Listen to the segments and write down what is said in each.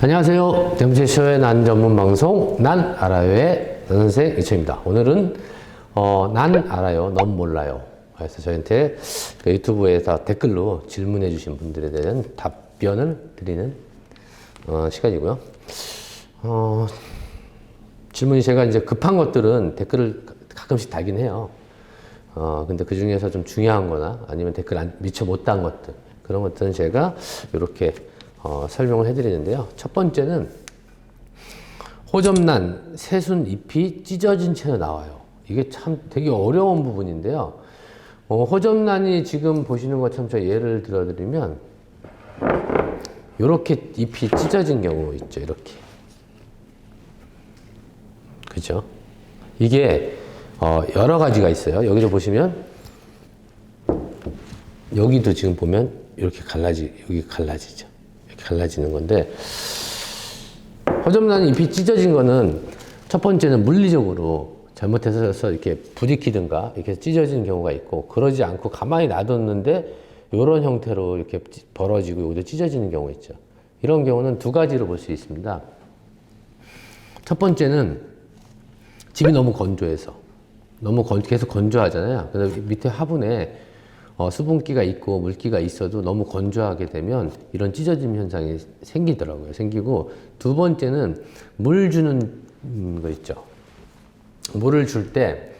안녕하세요. 댐체쇼의 난 전문 방송 난 알아요의 선생 이철입니다. 오늘은 어, 난 알아요, 넌 몰라요. 그래서 저한테 그 유튜브에서 댓글로 질문해 주신 분들에 대한 답변을 드리는 어, 시간이고요. 어, 질문이 제가 이제 급한 것들은 댓글을 가끔씩 달긴 해요. 어, 근데 그 중에서 좀 중요한 거나 아니면 댓글 안, 미처 못 단 것들, 그런 것들은 제가 이렇게 어, 설명을 해드리는데요. 첫 번째는 호접란, 새순 잎이 찢어진 채로 나와요. 이게 참 되게 어려운 부분인데요. 어, 호접란이 지금 보시는 것처럼 저 예를 들어드리면 이렇게 잎이 찢어진 경우 있죠. 이렇게. 그죠? 이게 어, 여러 가지가 있어요. 여기를 보시면 여기도 지금 보면 이렇게 갈라지 여기 갈라지죠. 갈라지는 건데 허접난 잎이 찢어진 거는 첫 번째는 물리적으로 잘못해서 이렇게 부딪히든가 이렇게 찢어지는 경우가 있고 그러지 않고 가만히 놔뒀는데 이런 형태로 이렇게 찌- 벌어지고 여기도 찢어지는 경우 있죠. 이런 경우는 두 가지로 볼 수 있습니다. 첫 번째는 집이 너무 건조해서 너무 건, 계속 건조하잖아요. 그래서 밑에 화분에 어, 수분기가 있고 물기가 있어도 너무 건조하게 되면 이런 찢어짐 현상이 생기더라고요. 생기고 두 번째는 물 주는 음, 거 있죠. 물을 줄 때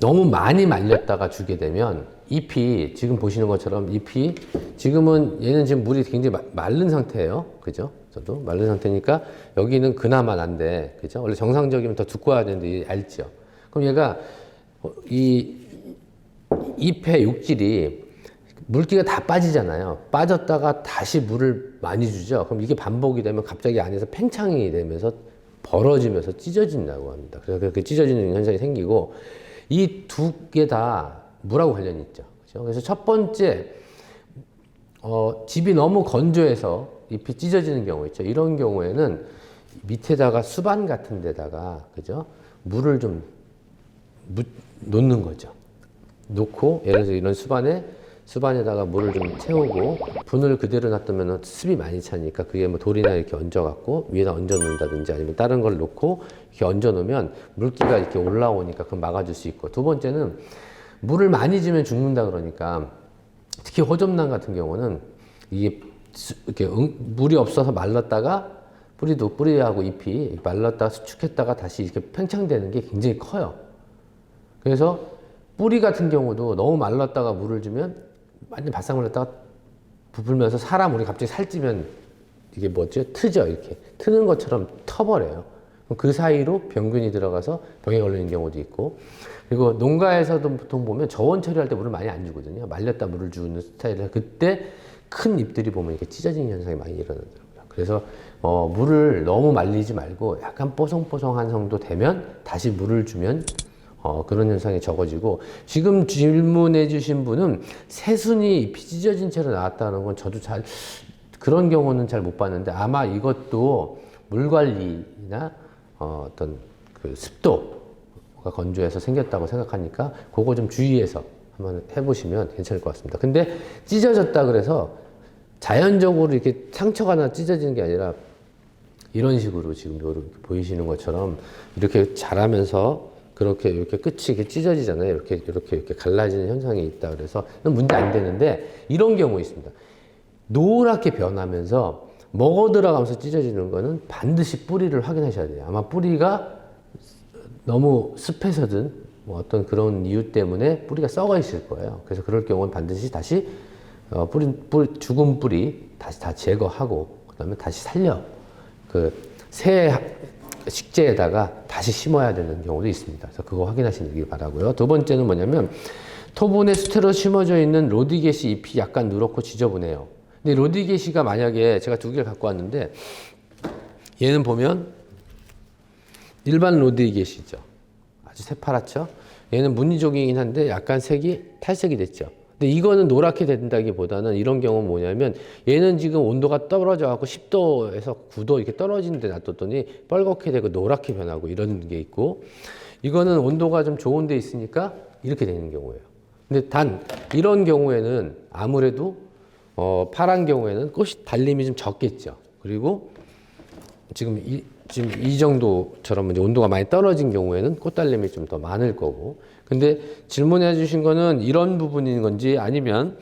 너무 많이 말렸다가 주게 되면 잎이 지금 보시는 것처럼 잎이 지금은 얘는 지금 물이 굉장히 마- 마른 상태예요. 그죠? 저도 마른 상태니까 여기는 그나마 난데 그죠? 원래 정상적이면 더 두꺼워야 되는데 알죠? 그럼 얘가 어, 이 잎의 육질이 물기가 다 빠지잖아요. 빠졌다가 다시 물을 많이 주죠. 그럼 이게 반복이 되면 갑자기 안에서 팽창이 되면서 벌어지면서 찢어진다고 합니다. 그래서 그렇게 찢어지는 현상이 생기고 이 두 개 다 물하고 관련이 있죠. 그죠? 그래서 첫 번째 어, 집이 너무 건조해서 잎이 찢어지는 경우 있죠. 이런 경우에는 밑에다가 수반 같은 데다가 그죠? 물을 좀 묻- 놓는 거죠. 놓고 예를 들어서 이런 수반에 수반에다가 물을 좀 채우고 분을 그대로 놔두면 습이 많이 차니까 그게 뭐 돌이나 이렇게 얹어갖고 위에다 얹어 놓는다든지 아니면 다른 걸 놓고 이렇게 얹어 놓으면 물기가 이렇게 올라오니까 그걸 막아줄 수 있고 두 번째는 물을 많이 주면 죽는다 그러니까 특히 호접란 같은 경우는 이게 수- 이렇게 응- 물이 없어서 말랐다가 뿌리도 뿌리하고 잎이 말랐다가 수축했다가 다시 이렇게 팽창되는 게 굉장히 커요. 그래서 뿌리 같은 경우도 너무 말랐다가 물을 주면 완전 바싹 말랐다가 부풀면서 사람 우리 갑자기 살찌면 이게 뭐죠? 트죠 이렇게 트는 것처럼 터버려요. 그 사이로 병균이 들어가서 병에 걸리는 경우도 있고 그리고 농가에서도 보통 보면 저온 처리할 때 물을 많이 안 주거든요. 말렸다 물을 주는 스타일이라 그때 큰 잎들이 보면 이렇게 찢어지는 현상이 많이 일어나더라고요. 그래서 어, 물을 너무 말리지 말고 약간 뽀송뽀송한 정도 되면 다시 물을 주면 어, 그런 현상이 적어지고 지금 질문해 주신 분은 새순이 찢어진 채로 나왔다는 건 저도 잘 그런 경우는 잘 못 봤는데 아마 이것도 물 관리나 어, 어떤 그 습도가 건조해서 생겼다고 생각하니까 그거 좀 주의해서 한번 해보시면 괜찮을 것 같습니다. 근데 찢어졌다 그래서 자연적으로 이렇게 상처가 나 찢어지는 게 아니라 이런 식으로 지금 보이시는 것처럼 이렇게 자라면서 그렇게 이렇게 끝이 이렇게 찢어지잖아요. 이렇게 이렇게 이렇게 갈라지는 현상이 있다 그래서 문제 안 되는데 이런 경우 있습니다. 노랗게 변하면서 먹어 들어가면서 찢어지는 거는 반드시 뿌리를 확인하셔야 돼요. 아마 뿌리가 너무 습해서든 뭐 어떤 그런 이유 때문에 뿌리가 썩어 있을 거예요. 그래서 그럴 경우는 반드시 다시 어, 뿌리, 뿌리 죽은 뿌리 다시 다 제거하고 그다음에 다시 살려 그 새 식재에다가 다시 심어야 되는 경우도 있습니다. 그래서 그거 확인하시길 바라고요. 두 번째는 뭐냐면 토분에 수태로 심어져 있는 로디게시 잎이 약간 누렇고 지저분해요. 근데 로디게시가 만약에 제가 두 개를 갖고 왔는데 얘는 보면 일반 로디게시죠. 아주 새파랗죠. 얘는 무늬종이긴 한데 약간 색이 탈색이 됐죠. 근데 이거는 노랗게 된다기보다는 이런 경우는 뭐냐면 얘는 지금 온도가 떨어져 갖고 10도에서 9도 이렇게 떨어지는데 놔뒀더니 빨갛게 되고 노랗게 변하고 이런 게 있고 이거는 온도가 좀 좋은 데 있으니까 이렇게 되는 경우예요. 근데 단 이런 경우에는 아무래도 어, 파란 경우에는 꽃이 달림이 좀 적겠죠. 그리고 지금 이, 지금 이 정도처럼 이제 온도가 많이 떨어진 경우에는 꽃달림이 좀 더 많을 거고. 근데 질문해 주신 거는 이런 부분인 건지 아니면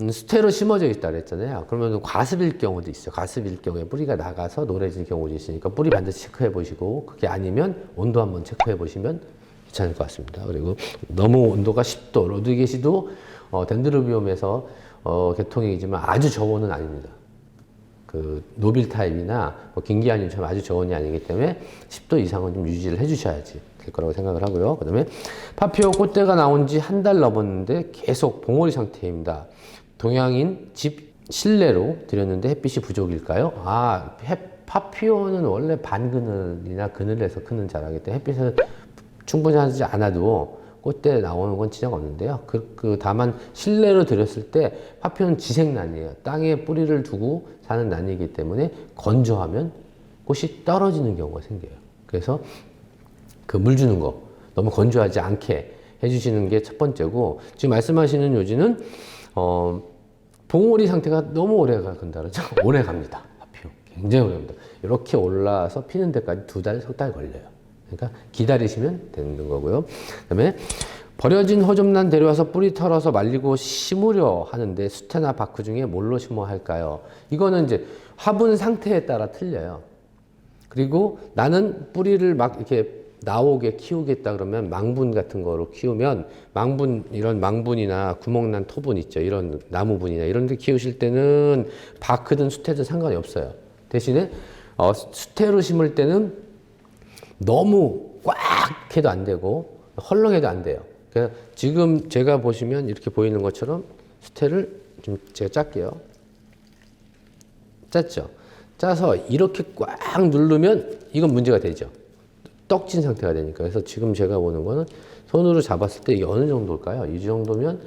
음, 수태로 심어져 있다 그랬잖아요. 그러면 과습일 경우도 있어요. 과습일 경우에 뿌리가 나가서 노래질 경우도 있으니까 뿌리 반드시 체크해 보시고 그게 아니면 온도 한번 체크해 보시면 괜찮을 것 같습니다. 그리고 너무 온도가 10도, 로드게시도 어, 덴드로비움에서 어, 개통이지만 아주 저온은 아닙니다. 그 노빌 타입이나 뭐 긴기아님처럼 아주 저온이 아니기 때문에 10도 이상은 좀 유지를 해주셔야지 될 거라고 생각을 하고요. 그 다음에 파피오 꽃대가 나온 지 한 달 넘었는데 계속 봉오리 상태입니다. 동양인 집 실내로 들였는데 햇빛이 부족일까요? 아, 햇, 파피오는 원래 반그늘이나 그늘에서 크는 자라기 때문에 햇빛을 충분히 하지 않아도 꽃대 나오는 건 지장 없는데요. 그, 그 다만 실내로 들였을 때 파피오는 지생난이에요. 땅에 뿌리를 두고 사는 난이기 때문에 건조하면 꽃이 떨어지는 경우가 생겨요. 그래서 그 물 주는 거 너무 건조하지 않게 해주시는 게 첫 번째고 지금 말씀하시는 요지는 어, 봉오리 상태가 너무 오래 간다 그러죠. 오래 갑니다. 파피오 굉장히 오래 갑니다. 이렇게 올라서 피는 데까지 두 달, 석 달 걸려요. 그러니까 기다리시면 되는 거고요. 그다음에 버려진 호접란 데려와서 뿌리 털어서 말리고 심으려 하는데 수태나 바크 중에 뭘로 심어 할까요? 이거는 이제 화분 상태에 따라 틀려요. 그리고 나는 뿌리를 막 이렇게 나오게 키우겠다 그러면 망분 같은 거로 키우면 망분 이런 망분이나 구멍난 토분 있죠. 이런 나무분이나 이런 데 키우실 때는 바크든 수태든 상관이 없어요. 대신에 어, 수태로 심을 때는 너무 꽉 해도 안 되고 헐렁해도 안 돼요. 그래서 지금 제가 보시면 이렇게 보이는 것처럼 수태를 좀 제가 짤게요. 짰죠? 짜서 이렇게 꽉 누르면 이건 문제가 되죠 떡진 상태가 되니까. 그래서 지금 제가 보는 거는 손으로 잡았을 때 어느 정도일까요? 이 정도면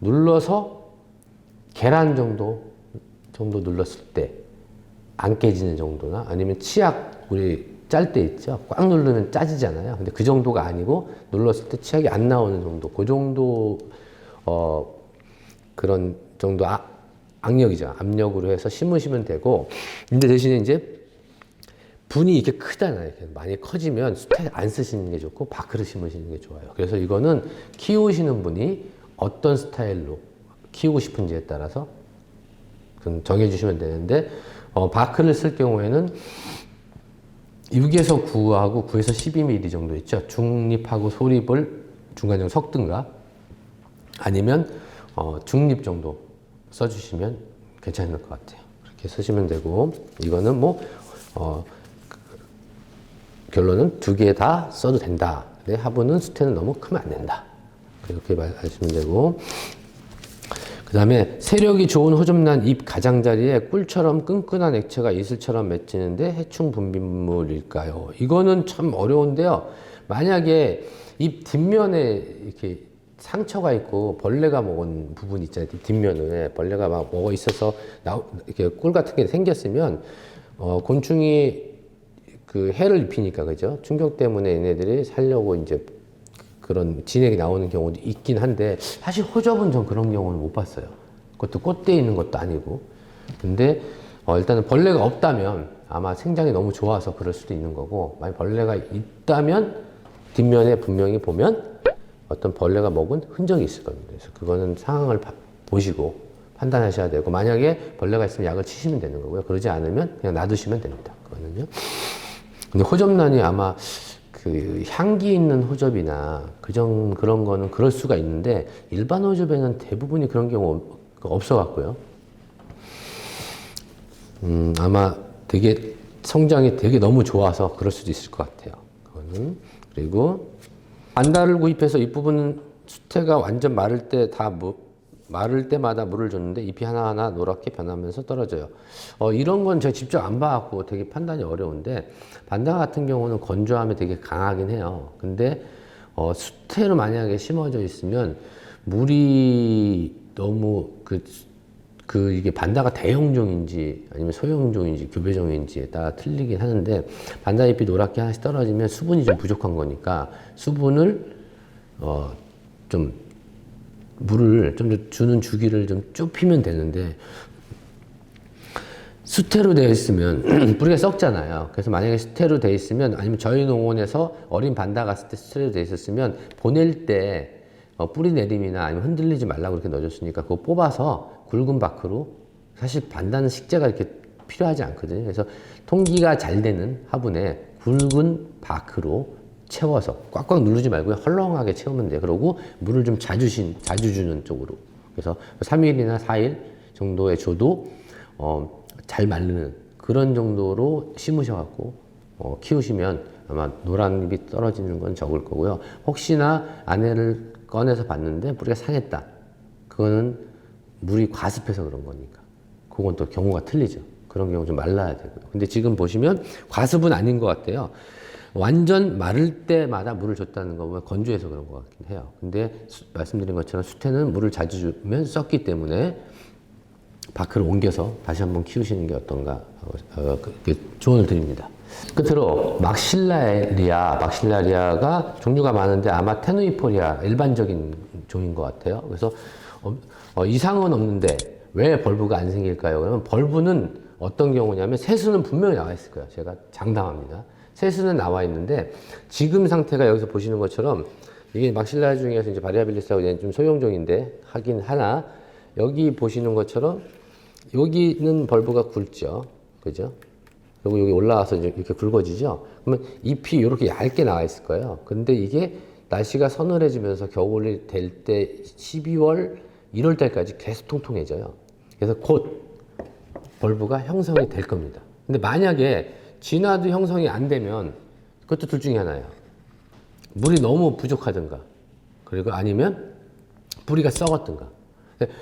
눌러서 계란 정도, 정도 눌렀을 때 안 깨지는 정도나 아니면 치약 우리 짤 때 있죠? 꽉 누르면 짜지잖아요. 근데 그 정도가 아니고 눌렀을 때 치약이 안 나오는 정도. 그 정도, 어, 그런 정도 아, 악력이죠. 압력으로 해서 심으시면 되고. 근데 대신에 이제 분이 이렇게 크잖아요. 이렇게 많이 커지면 수태 안 쓰시는 게 좋고 바크를 심으시는 게 좋아요. 그래서 이거는 키우시는 분이 어떤 스타일로 키우고 싶은지에 따라서 좀 정해주시면 되는데 어, 바크를 쓸 경우에는 6에서 9하고 9에서 12mm 정도 있죠. 중립하고 소립을 중간중간 섞든가 아니면 어, 중립 정도 써주시면 괜찮을 것 같아요. 그렇게 쓰시면 되고 이거는 뭐 어, 결론은 두 개 다 써도 된다. 근데 화분은 수태는 너무 크면 안 된다. 그렇게 말하시면 되고. 그 다음에 세력이 좋은 호접란 잎 가장자리에 꿀처럼 끈끈한 액체가 이슬처럼 맺히는데 해충 분비물일까요? 이거는 참 어려운데요. 만약에 잎 뒷면에 이렇게 상처가 있고 벌레가 먹은 부분 있잖아요. 잎 뒷면에 벌레가 막 먹어 있어서 나 이렇게 꿀 같은 게 생겼으면 어, 곤충이 그 해를 입히니까 그죠? 충격 때문에 얘네들이 살려고 이제 그런 진액이 나오는 경우도 있긴 한데 사실 호접은 전 그런 경우는 못 봤어요. 그것도 꽃대에 있는 것도 아니고. 근데 어, 일단은 벌레가 없다면 아마 생장이 너무 좋아서 그럴 수도 있는 거고 만약 벌레가 있다면 뒷면에 분명히 보면 어떤 벌레가 먹은 흔적이 있을 겁니다. 그래서 그거는 상황을 봐- 보시고 판단하셔야 되고 만약에 벌레가 있으면 약을 치시면 되는 거고요. 그러지 않으면 그냥 놔두시면 됩니다. 그거는요. 근데 호접란이 아마 그 향기 있는 호접이나 그정 그런 거는 그럴 수가 있는데 일반 호접에는 대부분이 그런 경우 없어 갖고요. 음, 아마 되게 성장이 되게 너무 좋아서 그럴 수도 있을 것 같아요. 그거는 그리고 안달을 구입해서 윗부분은 수태가 완전 마를 때 다 마를 때마다 물을 줬는데 잎이 하나하나 노랗게 변하면서 떨어져요. 어, 이런 건 제가 직접 안 봐갖고 되게 판단이 어려운데 반다 같은 경우는 건조함이 되게 강하긴 해요. 근데 어, 수태로 만약에 심어져 있으면 물이 너무 그, 그 이게 반다가 대형종인지 아니면 소형종인지 교배종인지에 따라 틀리긴 하는데 반다 잎이 노랗게 하나씩 떨어지면 수분이 좀 부족한 거니까 수분을 어, 좀 물을 좀 더 주는 주기를 좀 좁히면 되는데 수태로 되어 있으면 뿌리가 썩잖아요. 그래서 만약에 수태로 되어 있으면 아니면 저희 농원에서 어린 반다 갔을 때 수태로 되어 있었으면 보낼 때 어, 뿌리 내림이나 아니면 흔들리지 말라고 이렇게 넣어줬으니까 그거 뽑아서 굵은 바크로 사실 반다는 식재가 이렇게 필요하지 않거든요. 그래서 통기가 잘 되는 화분에 굵은 바크로 채워서 꽉꽉 누르지 말고 헐렁하게 채우면 돼요. 그러고 물을 좀 자주 신, 자주 주는 쪽으로. 그래서 3일이나 4일 정도에 줘도 어, 잘 마르는 그런 정도로 심으셔갖고 어, 키우시면 아마 노란 잎이 떨어지는 건 적을 거고요. 혹시나 안에를 꺼내서 봤는데 뿌리가 상했다. 그거는 물이 과습해서 그런 거니까. 그건 또 경우가 틀리죠. 그런 경우 좀 말라야 되고요. 근데 지금 보시면 과습은 아닌 것 같아요. 완전 마를 때마다 물을 줬다는 거 보면 건조해서 그런 것 같긴 해요. 근데 수- 말씀드린 것처럼 수태는 물을 자주 주면 썩기 때문에 바크를 옮겨서 다시 한번 키우시는 게 어떤가 어, 어, 그- 그 조언을 드립니다. 끝으로 막실라리아, 막실라리아가 종류가 많은데 아마 테누이포리아 일반적인 종인 것 같아요. 그래서 어, 어, 이상은 없는데 왜 벌브가 안 생길까요? 그러면 벌브는 어떤 경우냐면 세수는 분명히 나와 있을 거예요. 제가 장담합니다. 세수는 나와 있는데 지금 상태가 여기서 보시는 것처럼 이게 막실라 중에서 이제 바리아빌리스하고 얘는 좀 소형종인데 하긴 하나 여기 보시는 것처럼 여기는 벌브가 굵죠. 그죠? 그리고 여기 올라와서 이렇게 굵어지죠? 그러면 잎이 이렇게 얇게 나와 있을 거예요. 근데 이게 날씨가 서늘해지면서 겨울이 될 때 12월, 1월 달까지 계속 통통해져요. 그래서 곧 벌브가 형성이 될 겁니다. 근데 만약에 진화도 형성이 안 되면 그것도 둘 중에 하나예요. 물이 너무 부족하든가 그리고 아니면 뿌리가 썩었든가.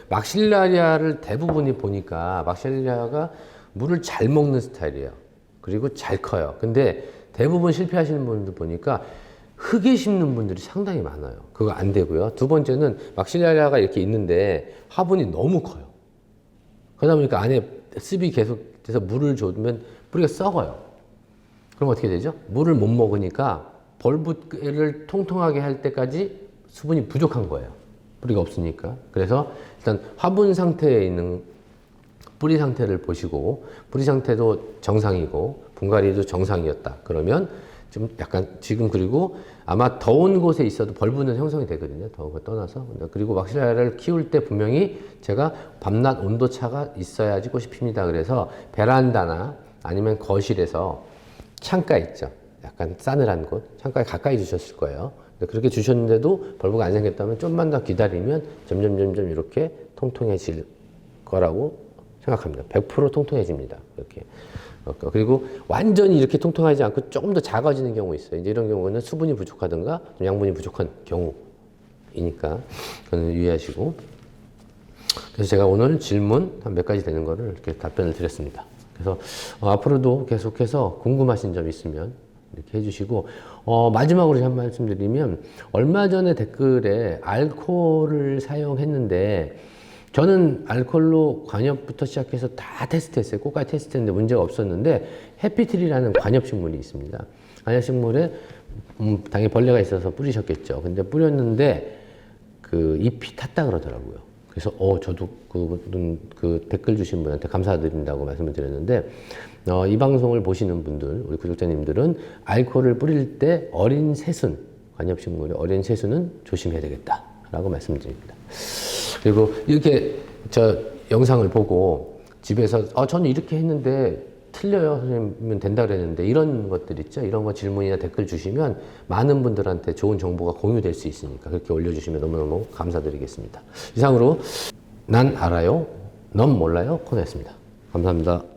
막실라리아를 대부분이 보니까 막실라리아가 물을 잘 먹는 스타일이에요. 그리고 잘 커요. 근데 대부분 실패하시는 분들 보니까 흙에 심는 분들이 상당히 많아요. 그거 안 되고요. 두 번째는 막실라리아가 이렇게 있는데 화분이 너무 커요. 그러다 보니까 안에 습이 계속 돼서 물을 줘면 뿌리가 썩어요. 그럼 어떻게 되죠? 물을 못 먹으니까 벌브를 통통하게 할 때까지 수분이 부족한 거예요. 뿌리가 없으니까. 그래서 일단 화분 상태에 있는 뿌리 상태를 보시고 뿌리 상태도 정상이고 분갈이도 정상이었다. 그러면 좀 약간 지금 그리고 아마 더운 곳에 있어도 벌브는 형성이 되거든요. 더운 거 떠나서. 그리고 막실라를 키울 때 분명히 제가 밤낮 온도 차가 있어야지 꽃이 핍니다. 그래서 베란다나 아니면 거실에서 창가 있죠. 약간 싸늘한 곳, 창가에 가까이 주셨을 거예요. 그렇게 주셨는데도 벌브가 안 생겼다면 좀만 더 기다리면 점점 점점 이렇게 통통해질 거라고 생각합니다. 100% 통통해집니다. 이렇게. 어, 그리고 완전히 이렇게 통통하지 않고 조금 더 작아지는 경우 있어요. 이제 이런 경우는 수분이 부족하든가 좀 양분이 부족한 경우이니까 그건 유의하시고. 그래서 제가 오늘 질문 한 몇 가지 되는 거를 이렇게 답변을 드렸습니다. 그래서 어, 앞으로도 계속해서 궁금하신 점 있으면 이렇게 해주시고 어, 마지막으로 한 말씀 드리면 얼마 전에 댓글에 알코올을 사용했는데 저는 알코올로 관엽부터 시작해서 다 테스트했어요. 꽃까지 테스트했는데 문제가 없었는데 해피트리라는 관엽식물이 있습니다. 관엽식물에 음, 당연히 벌레가 있어서 뿌리셨겠죠. 근데 뿌렸는데 그 잎이 탔다 그러더라고요. 그래서 어 저도 그분 그 댓글 주신 분한테 감사드린다고 말씀을 드렸는데 어, 이 방송을 보시는 분들 우리 구독자님들은 알코올을 뿌릴 때 어린 새순 관엽식물의 어린 새순은 조심해야 되겠다라고 말씀드립니다. 그리고 이렇게 저 영상을 보고 집에서 아 저는 이렇게 했는데 틀려요. 선생님은 된다 그랬는데 이런 것들 있죠? 이런 거 질문이나 댓글 주시면 많은 분들한테 좋은 정보가 공유될 수 있으니까 그렇게 올려주시면 너무너무 감사드리겠습니다. 이상으로 난 알아요? 넌 몰라요? 코너였습니다. 감사합니다